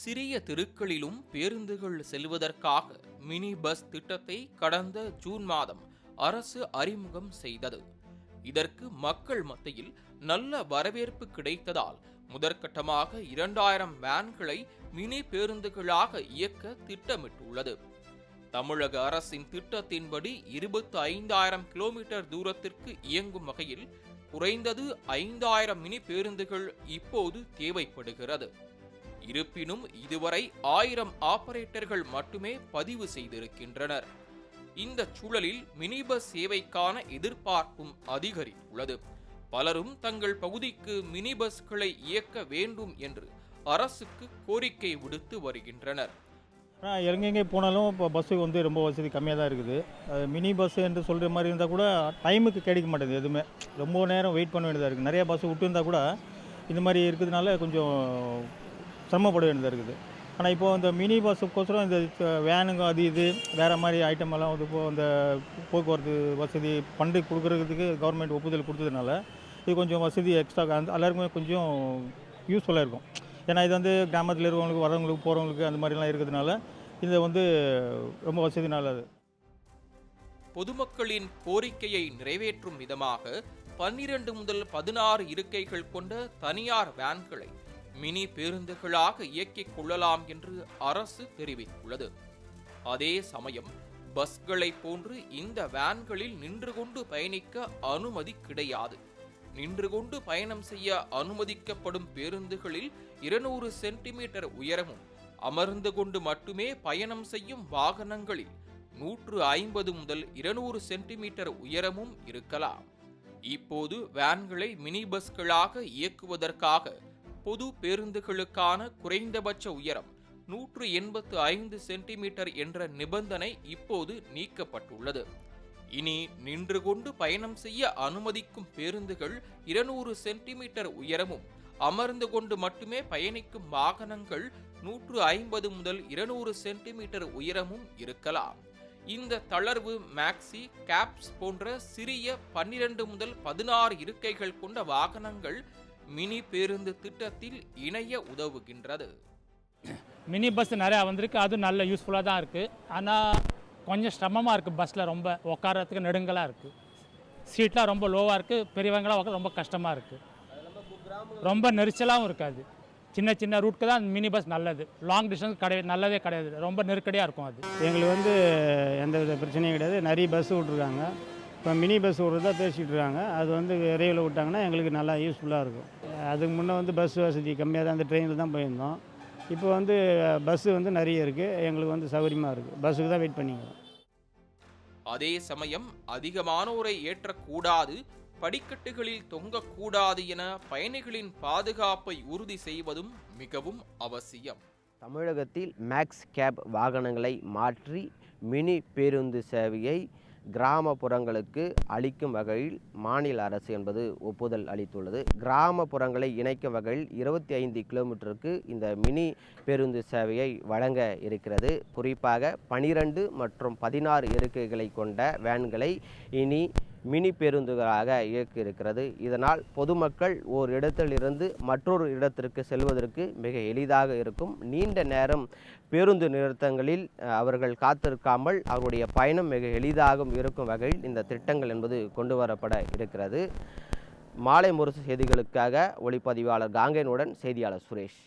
சிறிய தெருக்களிலும் பேருந்துகள் செல்வதற்காக மினி பஸ் திட்டத்தை கடந்த ஜூன் மாதம் அரசு அறிமுகம் செய்தது. இதற்கு மக்கள் மத்தியில் நல்ல வரவேற்பு கிடைத்ததால் முதற்கட்டமாக இரண்டாயிரம் வேன்களை மினி பேருந்துகளாக இயக்க திட்டமிட்டுள்ளது. தமிழக அரசின் திட்டத்தின்படி இருபத்தி ஐந்தாயிரம் கிலோமீட்டர் தூரத்திற்கு இயங்கும் வகையில் குறைந்தது ஐந்தாயிரம் மினி பேருந்துகள் இப்போது தேவைப்படுகிறது. இருப்பினும் இதுவரை ஆயிரம் ஆபரேட்டர்கள் மட்டுமே பதிவு செய்திருக்கின்றனர். இந்த சூழலில் மினி பஸ் சேவைக்கான எதிர்பார்ப்பும் அதிகரித்துள்ளது. பலரும் தங்கள் பகுதிக்கு மினி பஸ்களை இயக்க வேண்டும் என்று அரசுக்கு கோரிக்கை விடுத்து வருகின்றனர். ஆனால் எங்கெங்கே போனாலும் இப்போ பஸ்ஸு வந்து ரொம்ப வசதி கம்மியாக தான் இருக்குது. மினி பஸ் என்று சொல்கிற மாதிரி இருந்தால் கூட டைமுக்கு கிடைக்க மாட்டேங்குது எதுவுமே. ரொம்ப நேரம் வெயிட் பண்ண வேண்டியதாக இருக்குது. நிறைய பஸ் விட்டுருந்தா கூட இந்த மாதிரி இருக்கிறதுனால கொஞ்சம் சிரமப்பட வேண்டியதாக இருக்குது ஆனால் இப்போ இந்த மினி பஸ்ஸுக்கோசரம் இந்த வேனுங்க அது இது வேறு மாதிரி ஐட்டம் எல்லாம் வந்து இப்போ இந்த போக்குவரத்து வசதி பண்டு கொடுக்குறதுக்கு கவர்மெண்ட் ஒப்புதல் கொடுத்ததுனால இது கொஞ்சம் வசதி எக்ஸ்ட்ரா அந்த எல்லாருக்குமே கொஞ்சம் யூஸ்ஃபுல்லாக இருக்கும். ஏன்னா இது வந்து கிராமத்தில் இருக்கிறவங்களுக்கு வரவங்களுக்கு போகிறவங்களுக்கு அந்த மாதிரிலாம் இருக்கிறதுனால இது வந்து ரொம்ப வசதி நல்லது பொதுமக்களின் கோரிக்கையை நிறைவேற்றும் விதமாக பன்னிரண்டு முதல் பதினாறு இருக்கைகள் கொண்ட தனியார் வேன்களை மினி பேருந்துகளாக இயக்கிக் கொள்ளலாம் என்று அரசு தெரிவித்துள்ளது. அதே சமயம் பஸ்களை போன்று இந்த வேன்களில் நின்று கொண்டு பயணிக்க அனுமதி கிடையாது. நின்று கொண்டு பயணம் செய்ய அனுமதிக்கப்படும் பேருந்துகளில் இருநூறு சென்டிமீட்டர் உயரமும் அமர்ந்து கொண்டு மட்டுமே பயணம் செய்யும் வாகனங்களில் நூற்று ஐம்பது முதல் இருநூறு சென்டிமீட்டர் உயரமும் இருக்கலாம். இப்போது வேன்களை மினி பஸ்களாக இயக்குவதற்காக பொது பேருந்துகளுக்கான குறைந்தபட்ச உயரம் நூற்று எண்பத்து ஐந்து சென்டிமீட்டர் என்ற நிபந்தனை இப்போது நீக்கப்பட்டுள்ளது. இனி நின்று கொண்டு பயணம் செய்ய அனுமதிக்கும் பேருந்துகள் இருநூறு சென்டிமீட்டர் உயரமும் அமர்ந்து கொண்டு மட்டுமே பயணிக்கும் வாகனங்கள் நூற்று ஐம்பது முதல் இருநூறு சென்டிமீட்டர் உயரமும் இருக்கலாம். இந்த தளர்வு மேக்ஸி கேப்ஸ் போன்ற சிறிய பன்னிரண்டு முதல் பதினாறு இருக்கைகள் கொண்ட வாகனங்கள் மினி பேருந்து திட்டத்தில் இணைய உதவுகின்றது. மினி பஸ் நிறையா வந்திருக்கு. அது நல்ல யூஸ்ஃபுல்லாக தான் இருக்குது ஆனால் கொஞ்சம் சிரமமாக இருக்குது பஸ்ஸில் ரொம்ப. உட்காரத்துக்கு நெடுங்கலாக இருக்குது சீட்லாம் ரொம்ப லோவாக இருக்குது பெரியவங்களாம் உட்கார ரொம்ப கஷ்டமாக இருக்குது ரொம்ப நெரிச்சலாகவும் இருக்காது. சின்ன சின்ன ரூட்க்கு தான் மினி பஸ் நல்லது. லாங் டிஸ்டன்ஸ் கிடையாது நல்லதே கிடையாது. ரொம்ப நெருக்கடியாக இருக்கும் அது. எங்களுக்கு வந்து எந்த வித பிரச்சனையும் கிடையாது. நிறைய பஸ் விட்ருக்காங்க இப்போ மினி பஸ் விட்றதா பேசிகிட்டு இருக்காங்க அது வந்து விரைவில் விட்டாங்கன்னா எங்களுக்கு நல்லா யூஸ்ஃபுல்லாக இருக்கும். அதுக்கு முன்னே வந்து பஸ் வசதி கம்மியாக தான் அந்த ட்ரெயினில் தான் போயிருந்தோம். இப்போ வந்து பஸ்ஸு வந்து நிறைய இருக்குது. எங்களுக்கு வந்து சௌகரியமாக இருக்குது. பஸ்ஸுக்கு தான் வெயிட் பண்ணிக்கிறோம். அதே சமயம் அதிகமானோரை ஏற்றக்கூடாது படிக்கட்டுகளில் தொங்கக்கூடாது என பயணிகளின் பாதுகாப்பை உறுதி செய்வதும் மிகவும் அவசியம். தமிழகத்தில் மேக்ஸ் கேப் வாகனங்களை மாற்றி மினி பேருந்து சேவையை கிராமப்புறங்களுக்கு அளிக்கும் வகையில் மாநில அரசு என்பது ஒப்புதல் அளித்துள்ளது. கிராமப்புறங்களை இணைக்கும் வகையில் இருபத்தி ஐந்து கிலோமீட்டருக்கு இந்த மினி பேருந்து சேவையை வழங்க இருக்கிறது. குறிப்பாக பனிரெண்டு மற்றும் பதினாறு இருக்கைகளை கொண்ட வேன்களை இனி மினி பேருந்துகளாக இயக்கியிருக்கிறது. இதனால் பொதுமக்கள் ஓர் இடத்திலிருந்து மற்றொரு இடத்திற்கு செல்வதற்கு மிக எளிதாக இருக்கும். நீண்ட நேரம் பேருந்து நிறுத்தங்களில் அவர்கள் காத்திருக்காமல் அவருடைய பயணம் மிக எளிதாகவும் இருக்கும் வகையில் இந்த திட்டங்கள் என்பது கொண்டு வரப்பட இருக்கிறது. மாலை முரசு செய்திகளுக்காக ஒளிப்பதிவாளர் காங்கேனுடன் செய்தியாளர் சுரேஷ்.